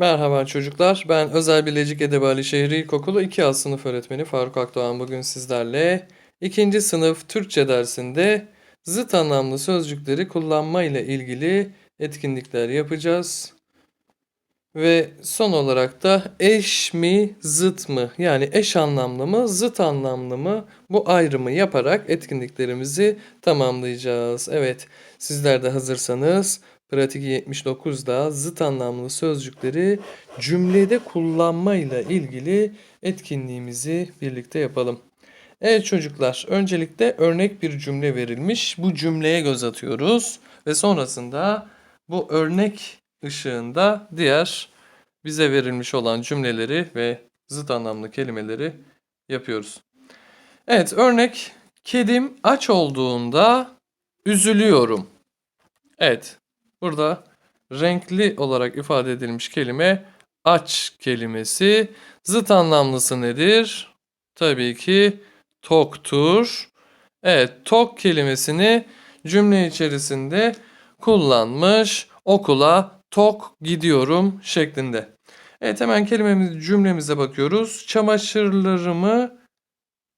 Merhaba çocuklar. Ben Özel Bilecik Edebali Şehri İlkokulu 2A sınıf öğretmeni Faruk Akdoğan. Bugün sizlerle 2. sınıf Türkçe dersinde zıt anlamlı sözcükleri kullanma ile ilgili etkinlikler yapacağız. Ve son olarak da eş mi, zıt mı? Yani eş anlamlı mı, zıt anlamlı mı? Bu ayrımı yaparak etkinliklerimizi tamamlayacağız. Evet, sizler de hazırsanız pratik 79'da zıt anlamlı sözcükleri cümlede kullanma ile ilgili etkinliğimizi birlikte yapalım. Evet çocuklar, öncelikle örnek bir cümle verilmiş. Bu cümleye göz atıyoruz ve sonrasında bu örnek ışığında diğer bize verilmiş olan cümleleri ve zıt anlamlı kelimeleri yapıyoruz. Evet, örnek kedim aç olduğunda üzülüyorum. Evet, burada renkli olarak ifade edilmiş kelime aç kelimesi. Zıt anlamlısı nedir? Tabii ki toktur. Evet, tok kelimesini cümle içerisinde kullanmış. Okula tok gidiyorum şeklinde. Evet hemen kelimemiz cümlemize bakıyoruz. Çamaşırlarımı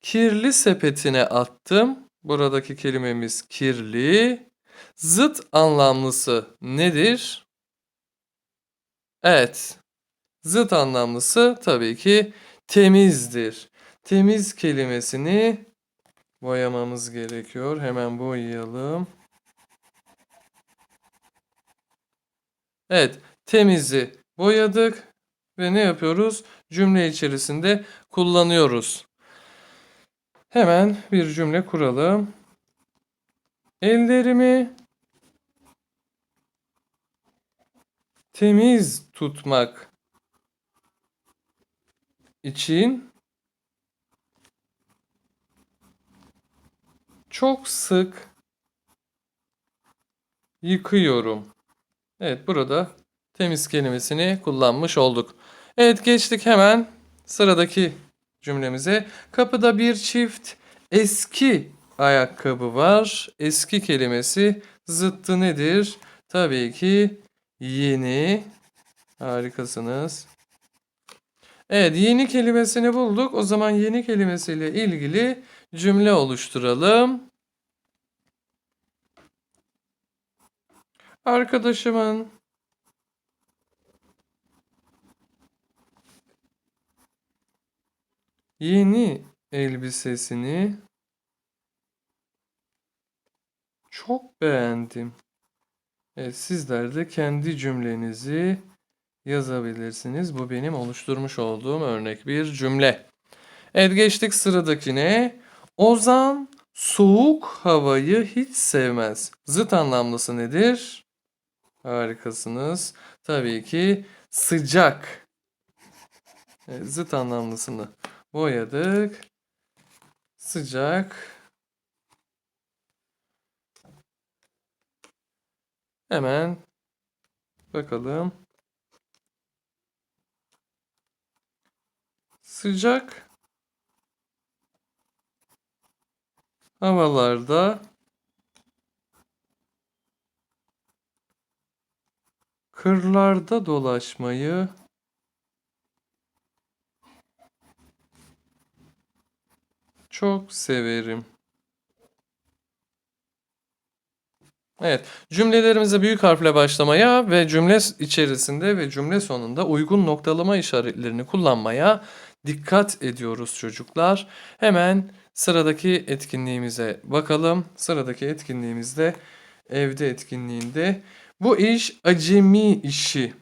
kirli sepetine attım. Buradaki kelimemiz kirli. Zıt anlamlısı nedir? Evet. Zıt anlamlısı tabii ki temizdir. Temiz kelimesini boyamamız gerekiyor. Hemen boyayalım. Evet, temizi boyadık ve ne yapıyoruz? Cümle içerisinde kullanıyoruz. Hemen bir cümle kuralım. Ellerimi temiz tutmak için çok sık yıkıyorum. Evet burada temiz kelimesini kullanmış olduk. Evet geçtik hemen sıradaki cümlemize. Kapıda bir çift eski ayakkabı var. Eski kelimesi zıttı nedir? Tabii ki yeni. Harikasınız. Evet yeni kelimesini bulduk. O zaman yeni kelimesiyle ilgili cümle oluşturalım. Arkadaşımın yeni elbisesini çok beğendim. Evet, sizler de kendi cümlenizi yazabilirsiniz. Bu benim oluşturmuş olduğum örnek bir cümle. Evet geçtik sıradakine. Ozan soğuk havayı hiç sevmez. Zıt anlamlısı nedir? Harikasınız. Tabii ki sıcak. Evet, zıt anlamlısını boyadık. Sıcak. Hemen bakalım. Sıcak havalarda kırlarda dolaşmayı çok severim. Evet, cümlelerimize büyük harfle başlamaya ve cümle içerisinde ve cümle sonunda uygun noktalama işaretlerini kullanmaya dikkat ediyoruz çocuklar. Hemen sıradaki etkinliğimize bakalım. Sıradaki etkinliğimizde evde etkinliğinde bu iş acemi işi.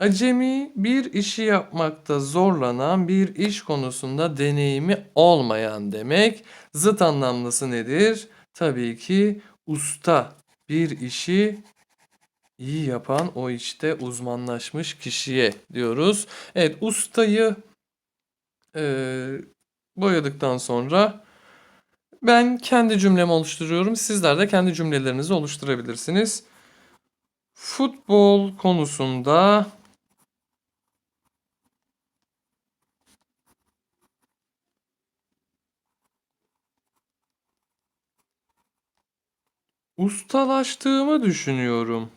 Acemi bir işi yapmakta zorlanan bir iş konusunda deneyimi olmayan demek. Zıt anlamlısı nedir? Tabii ki usta bir işi iyi yapan o işte uzmanlaşmış kişiye diyoruz. Evet ustayı eee, boyadıktan sonra ben kendi cümlemi oluşturuyorum. Sizler de kendi cümlelerinizi oluşturabilirsiniz. Futbol konusunda ustalaştığımı düşünüyorum.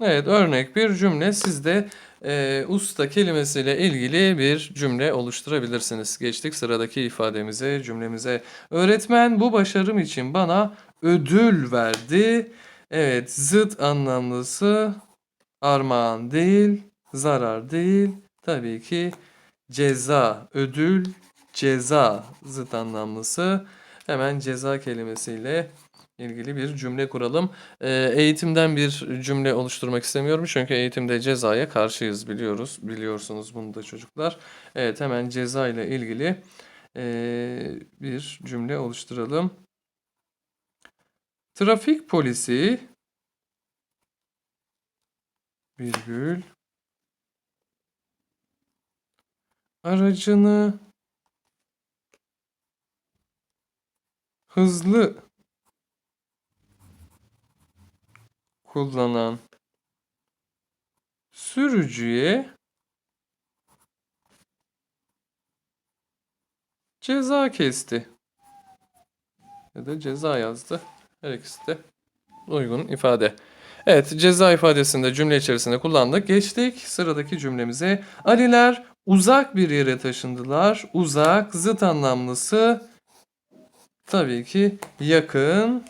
Evet, örnek bir cümle. Siz de e, usta kelimesiyle ilgili bir cümle oluşturabilirsiniz. Geçtik sıradaki ifademize, cümlemize. Öğretmen bu başarım için bana ödül verdi. Evet, zıt anlamlısı armağan değil, zarar değil. Tabii ki ceza, ödül, ceza zıt anlamlısı. Hemen ceza kelimesiyle ilgili bir cümle kuralım. Ee, eğitimden bir cümle oluşturmak istemiyorum çünkü eğitimde cezaya karşıyız biliyoruz. Biliyorsunuz bunu da çocuklar. Evet hemen ceza ile ilgili ee, bir cümle oluşturalım. Trafik polisi virgül aracını hızlı kullanan sürücüye ceza kesti. Ya da ceza yazdı. Her ikisi de uygun ifade. Evet, ceza ifadesini de cümle içerisinde kullandık. Geçtik sıradaki cümlemize. Aliler uzak bir yere taşındılar. Uzak, zıt anlamlısı tabii ki yakın.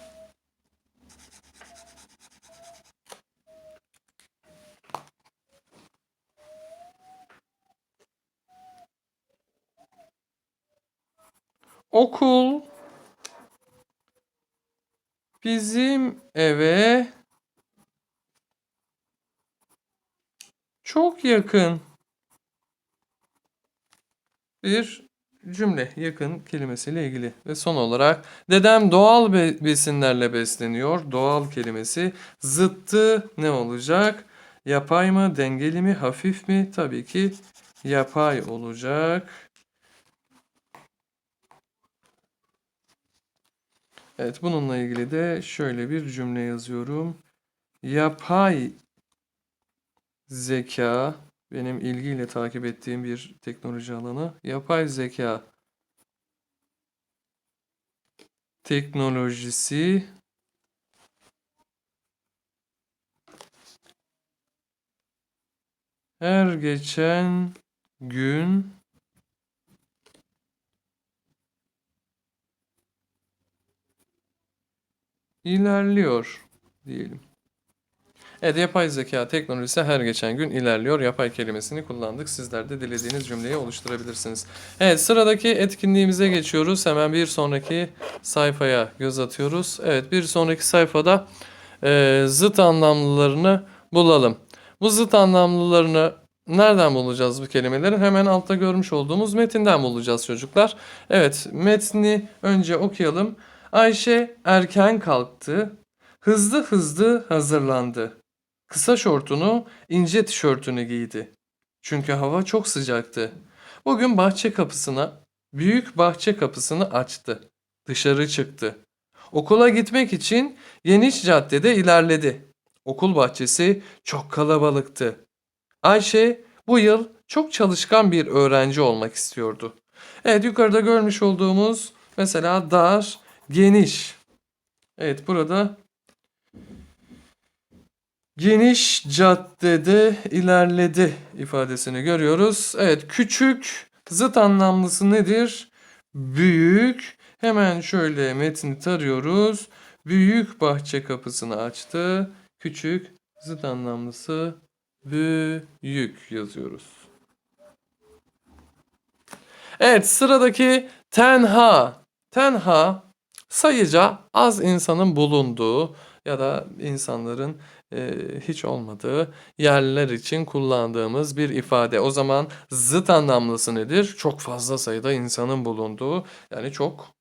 Okul bizim eve çok yakın bir cümle yakın kelimesiyle ilgili ve son olarak dedem doğal be- besinlerle besleniyor. Doğal kelimesi zıttı ne olacak? Yapay mı, dengeli mi, hafif mi? Tabii ki yapay olacak. Evet, bununla ilgili de şöyle bir cümle yazıyorum. Yapay zeka benim ilgiyle takip ettiğim bir teknoloji alanı. Yapay zeka teknolojisi her geçen gün ilerliyor diyelim. Evet, yapay zeka teknolojisi her geçen gün ilerliyor. Yapay kelimesini kullandık. Sizler de dilediğiniz cümleyi oluşturabilirsiniz. Evet, sıradaki etkinliğimize geçiyoruz. Hemen bir sonraki sayfaya göz atıyoruz. Evet, bir sonraki sayfada e, zıt anlamlılarını bulalım. Bu zıt anlamlılarını nereden bulacağız bu kelimeleri? Hemen altta görmüş olduğumuz metinden bulacağız çocuklar. Evet, metni önce okuyalım. Ayşe erken kalktı. Hızlı hızlı hazırlandı. Kısa şortunu, ince tişörtünü giydi. Çünkü hava çok sıcaktı. Bugün bahçe kapısına, büyük bahçe kapısını açtı. Dışarı çıktı. Okula gitmek için geniş caddede ilerledi. Okul bahçesi çok kalabalıktı. Ayşe bu yıl çok çalışkan bir öğrenci olmak istiyordu. Evet yukarıda görmüş olduğumuz mesela dar, geniş. Evet burada Geniş caddede ilerledi ifadesini görüyoruz. Evet küçük zıt anlamlısı nedir? Büyük. Hemen şöyle metni tarıyoruz. Büyük bahçe kapısını açtı. Küçük zıt anlamlısı büyük yazıyoruz. Evet sıradaki tenha. Tenha sayıca az insanın bulunduğu ya da insanların e, hiç olmadığı yerler için kullandığımız bir ifade. O zaman zıt anlamlısı nedir? Çok fazla sayıda insanın bulunduğu yani çok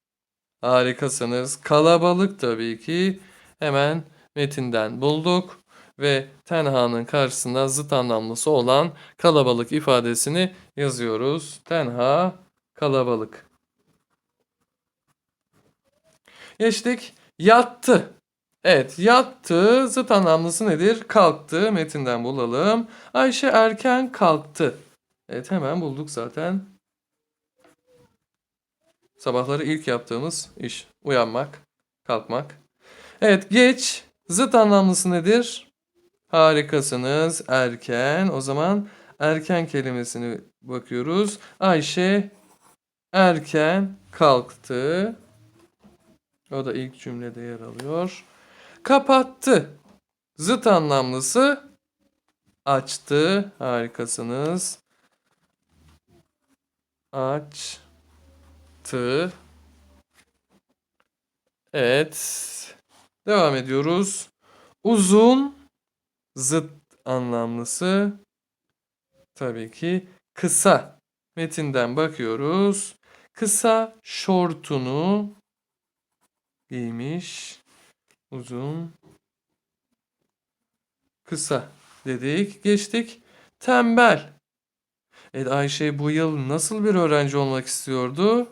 harikasınız. Kalabalık tabii ki hemen metinden bulduk ve tenhanın karşısında zıt anlamlısı olan kalabalık ifadesini yazıyoruz. Tenha kalabalık. Geçtik. Yattı. Evet, yattı zıt anlamlısı nedir? Kalktı. Metinden bulalım. Ayşe erken kalktı. Evet, hemen bulduk zaten. Sabahları ilk yaptığımız iş. Uyanmak, kalkmak. Evet, geç. Zıt anlamlısı nedir? Harikasınız. Erken. O zaman erken kelimesini bakıyoruz. Ayşe erken kalktı. O da ilk cümlede yer alıyor. Kapattı. Zıt anlamlısı açtı. Harikasınız. Açtı. Evet. Devam ediyoruz. Uzun zıt anlamlısı tabii ki kısa. Metinden bakıyoruz. Kısa şortunu giymiş. Uzun kısa dedik. Geçtik. Tembel. Evet Ayşe bu yıl nasıl bir öğrenci olmak istiyordu?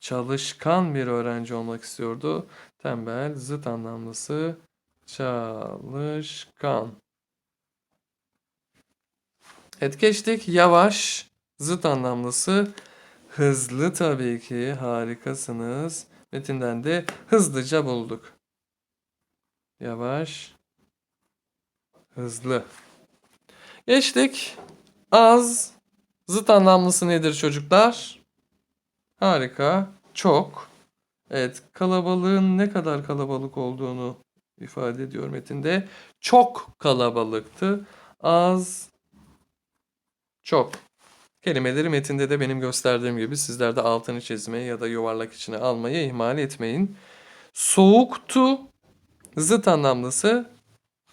Çalışkan bir öğrenci olmak istiyordu. Tembel zıt anlamlısı çalışkan. Evet geçtik. Yavaş zıt anlamlısı hızlı tabii ki. Harikasınız. Metinden de hızlıca bulduk. Yavaş hızlı. Geçtik. Az zıt anlamlısı nedir çocuklar? Harika. Çok. Evet, kalabalığın ne kadar kalabalık olduğunu ifade ediyor metinde. Çok kalabalıktı. Az, çok. Kelimeleri metinde de benim gösterdiğim gibi sizler de altını çizmeyi ya da yuvarlak içine almayı ihmal etmeyin. Soğuktu. Zıt anlamlısı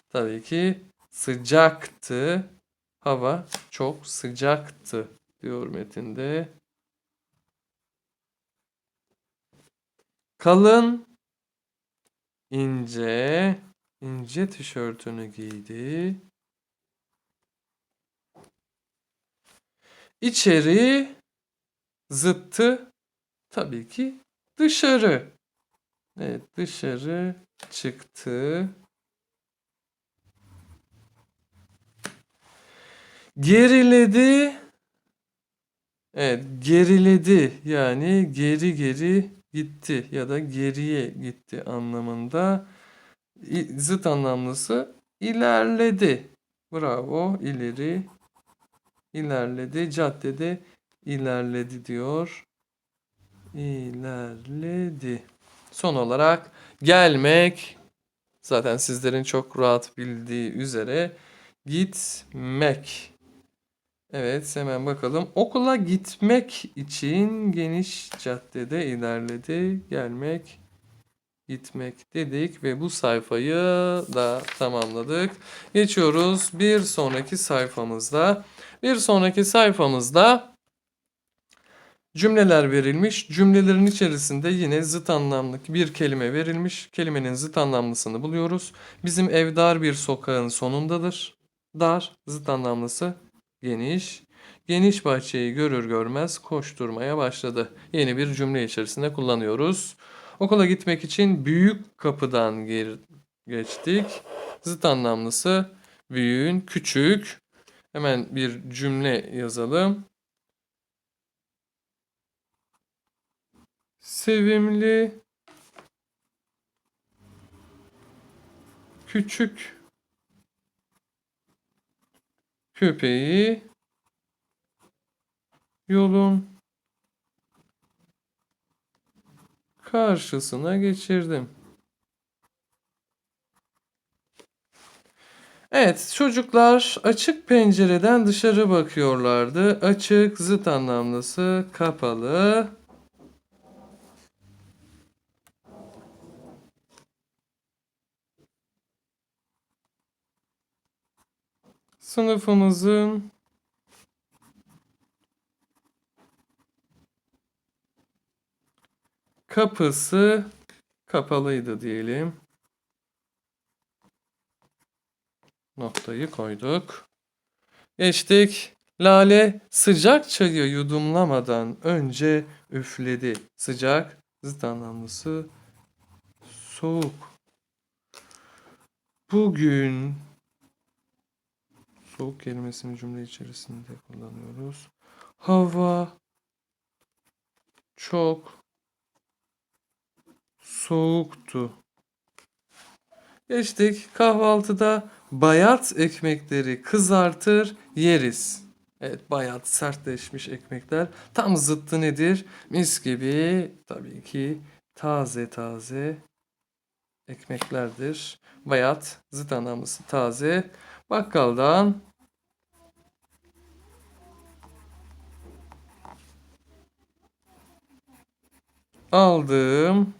tabii ki sıcaktı. Hava çok sıcaktı diyor metinde. Kalın, ince, ince tişörtünü giydi. İçeri, zıttı, tabii ki dışarı. Evet, dışarı çıktı. Geriledi. Evet, geriledi. Yani geri geri gitti ya da geriye gitti anlamında. Zıt anlamlısı ilerledi. Bravo, ileri ilerledi. Caddede ilerledi diyor. İlerledi. Son olarak gelmek zaten sizlerin çok rahat bildiği üzere gitmek. Evet, hemen bakalım. Okula gitmek için geniş caddede ilerledi. Gelmek, gitmek dedik ve bu sayfayı da tamamladık. Geçiyoruz bir sonraki sayfamızda. Bir sonraki sayfamızda cümleler verilmiş. Cümlelerin içerisinde yine zıt anlamlı bir kelime verilmiş. Kelimenin zıt anlamlısını buluyoruz. Bizim ev dar bir sokağın sonundadır. Dar, zıt anlamlısı geniş. Geniş bahçeyi görür görmez koşturmaya başladı. Yeni bir cümle içerisinde kullanıyoruz. Okula gitmek için büyük kapıdan gir geçtik. Zıt anlamlısı büyüğün küçük. Hemen bir cümle yazalım. Sevimli küçük köpeği yolun karşısına geçirdim. Evet, çocuklar açık pencereden dışarı bakıyorlardı. Açık zıt anlamlısı kapalı. Sınıfımızın kapısı kapalıydı diyelim. Noktayı koyduk. Geçtik. Lale sıcak çayı yudumlamadan önce üfledi. Sıcak zıt anlamlısı soğuk. Bugün soğuk kelimesini cümle içerisinde kullanıyoruz. Hava çok soğuktu. Geçtik. Kahvaltıda Bayat ekmekleri kızartır yeriz. Evet bayat sertleşmiş ekmekler. Tam zıttı nedir? Mis gibi tabii ki taze taze ekmeklerdir. Bayat zıt anlamlısı taze. Bakkaldan aldığım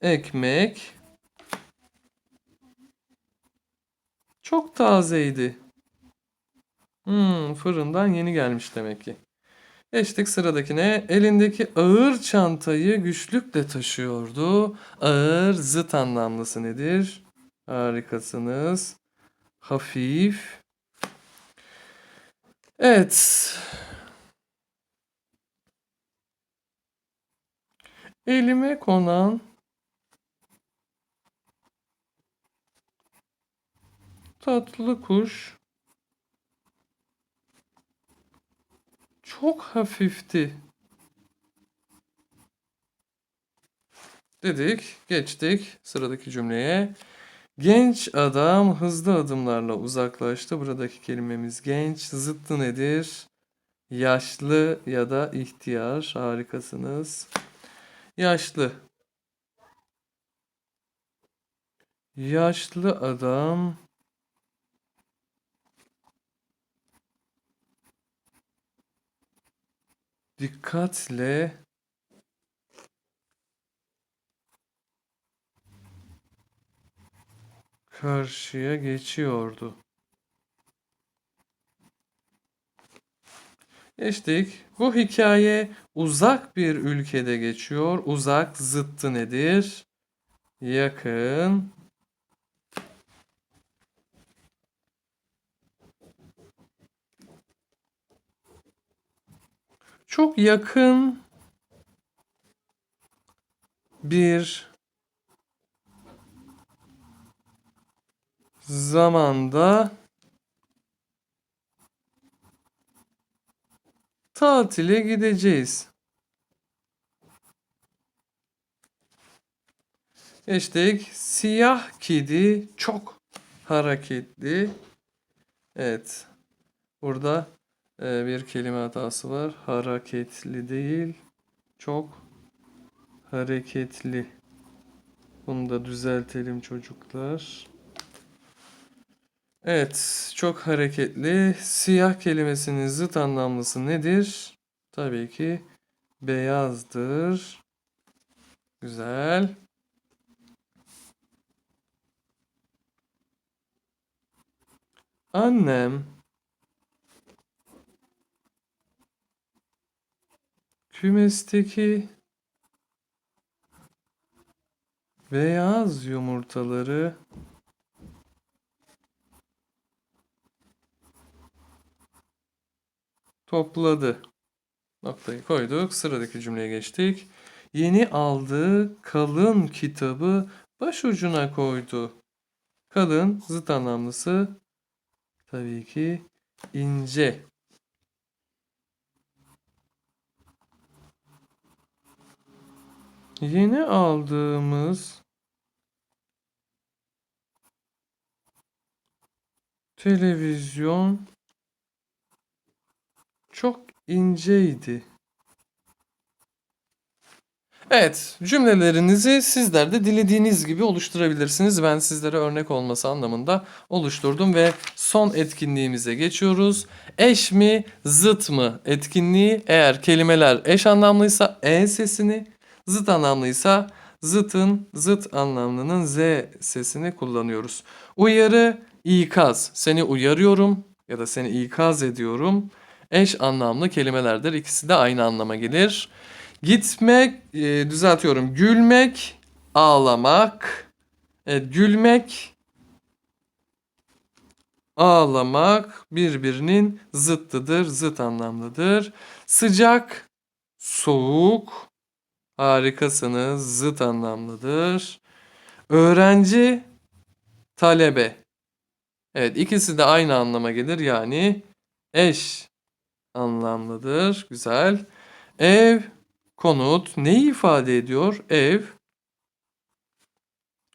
ekmek çok tazeydi. Hmm, fırından yeni gelmiş demek ki. Geçtik sıradakine. Elindeki ağır çantayı güçlükle taşıyordu. Ağır zıt anlamlısı nedir? Harikasınız. Hafif. Evet. Elime konan tatlı kuş çok hafifti. Dedik, geçtik sıradaki cümleye. Genç adam hızlı adımlarla uzaklaştı. Buradaki kelimemiz genç. Zıttı nedir? Yaşlı ya da ihtiyar. Harikasınız. Yaşlı. Yaşlı adam dikkatle karşıya geçiyordu. Geçtik. Bu hikaye uzak bir ülkede geçiyor. Uzak zıttı nedir? Yakın. Çok yakın bir zamanda tatile gideceğiz. Geçtik. Siyah kedi çok hareketli. Evet. Burada e, bir kelime hatası var. Hareketli değil. Çok hareketli. Bunu da düzeltelim çocuklar. Evet, çok hareketli. Siyah kelimesinin zıt anlamlısı nedir? Tabii ki beyazdır. Güzel. Annem kümesteki beyaz yumurtaları topladı. Noktayı koyduk. Sıradaki cümleye geçtik. Yeni aldığı kalın kitabı başucuna koydu. Kalın zıt anlamlısı tabii ki ince. Yeni aldığımız televizyon çok inceydi. Evet, cümlelerinizi sizler de dilediğiniz gibi oluşturabilirsiniz. Ben sizlere örnek olması anlamında oluşturdum ve son etkinliğimize geçiyoruz. Eş mi, zıt mı etkinliği eğer kelimeler eş anlamlıysa e sesini, zıt anlamlıysa zıtın, zıt anlamlının z sesini kullanıyoruz. Uyarı, ikaz. Seni uyarıyorum ya da seni ikaz ediyorum eş anlamlı kelimelerdir. İkisi de aynı anlama gelir. Gitmek, e, düzeltiyorum. Gülmek, ağlamak. Evet, gülmek, ağlamak birbirinin zıttıdır, zıt anlamlıdır. Sıcak, soğuk, harikasınız, zıt anlamlıdır. Öğrenci, talebe. Evet, ikisi de aynı anlama gelir yani eş anlamlıdır. Güzel. Ev, konut. Neyi ifade ediyor? Ev,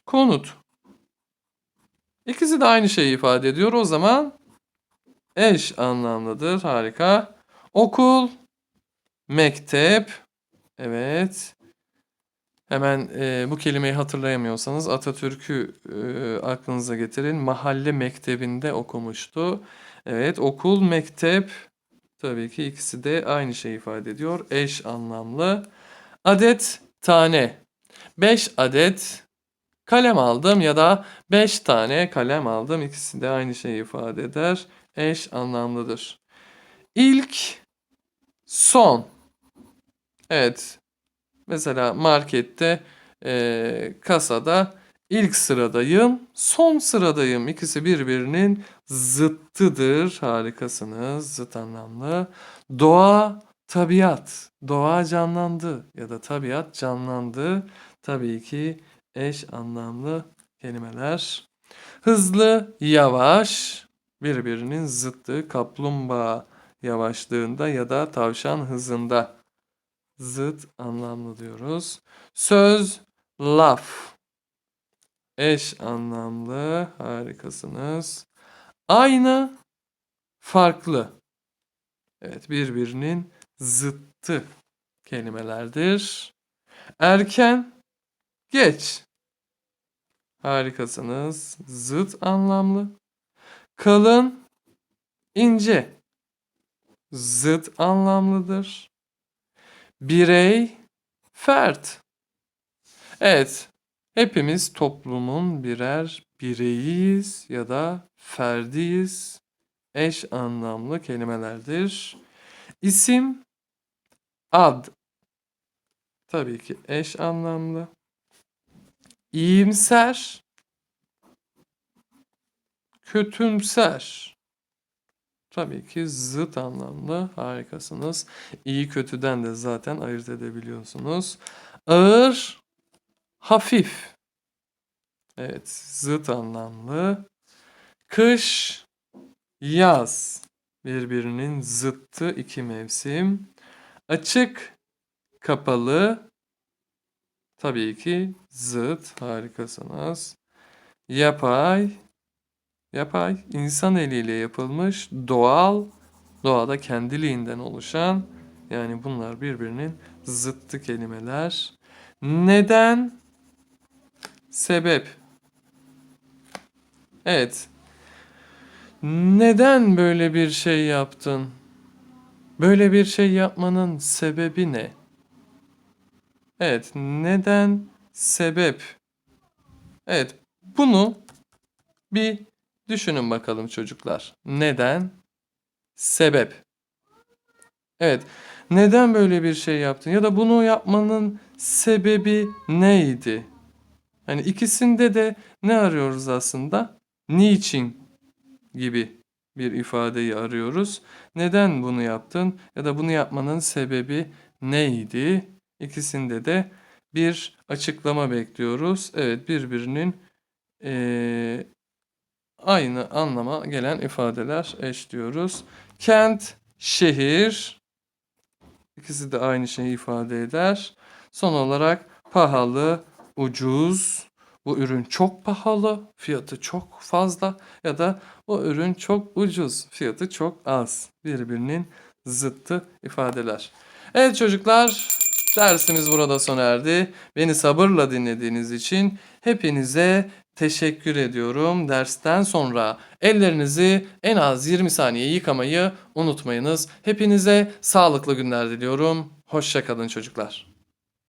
konut. İkisi de aynı şeyi ifade ediyor. O zaman eş anlamlıdır. Harika. Okul, mektep. Evet. Hemen e, bu kelimeyi hatırlayamıyorsanız Atatürk'ü e, aklınıza getirin. Mahalle mektebinde okumuştu. Evet, okul, mektep. Tabii ki ikisi de aynı şeyi ifade ediyor. Eş anlamlı. Adet, tane. 5 adet kalem aldım ya da 5 tane kalem aldım. İkisi de aynı şeyi ifade eder. Eş anlamlıdır. İlk, son. Evet. Mesela markette eee, kasada ilk sıradayım, son sıradayım. İkisi birbirinin zıttıdır. Harikasınız. Zıt anlamlı. Doğa, tabiat. Doğa canlandı ya da tabiat canlandı. Tabii ki eş anlamlı kelimeler. Hızlı, yavaş birbirinin zıttı. Kaplumbağa yavaşlığında ya da tavşan hızında zıt anlamlı diyoruz. Söz, laf. Eş anlamlı. Harikasınız. Aynı, farklı. Evet, birbirinin zıttı kelimelerdir. Erken, geç. Harikasınız. Zıt anlamlı. Kalın, ince. Zıt anlamlıdır. Birey, fert. Evet, hepimiz toplumun birer bireyiyiz ya da ferdiyiz. Eş anlamlı kelimelerdir. İsim, ad. Tabii ki eş anlamlı. İyimser, kötümser. Tabii ki zıt anlamlı. Harikasınız. İyi kötüden de zaten ayırt edebiliyorsunuz. Ağır, hafif. Evet, zıt anlamlı. Kış, yaz. Birbirinin zıttı iki mevsim. Açık, kapalı. Tabii ki zıt. Harikasınız. Yapay, Yapay, insan eliyle yapılmış, doğal, doğada kendiliğinden oluşan, yani bunlar birbirinin zıttı kelimeler. Neden? Sebep. Evet. Neden böyle bir şey yaptın? Böyle bir şey yapmanın sebebi ne? Evet, neden? Sebep. Evet, bunu bir Düşünün bakalım çocuklar. Neden? Sebep. Evet. Neden böyle bir şey yaptın? Ya da bunu yapmanın sebebi neydi? Hani ikisinde de ne arıyoruz aslında? Niçin gibi bir ifadeyi arıyoruz. Neden bunu yaptın? Ya da bunu yapmanın sebebi neydi? İkisinde de bir açıklama bekliyoruz. Evet birbirinin eee aynı anlama gelen ifadeler eş diyoruz. Kent, şehir ikisi de aynı şeyi ifade eder. Son olarak pahalı, ucuz, bu ürün çok pahalı, fiyatı çok fazla ya da o ürün çok ucuz, fiyatı çok az. Birbirinin zıttı ifadeler. Evet çocuklar, dersimiz burada sona erdi. Beni sabırla dinlediğiniz için hepinize teşekkür ediyorum. Dersten sonra ellerinizi en az 20 saniye yıkamayı unutmayınız. Hepinize sağlıklı günler diliyorum. Hoşçakalın çocuklar.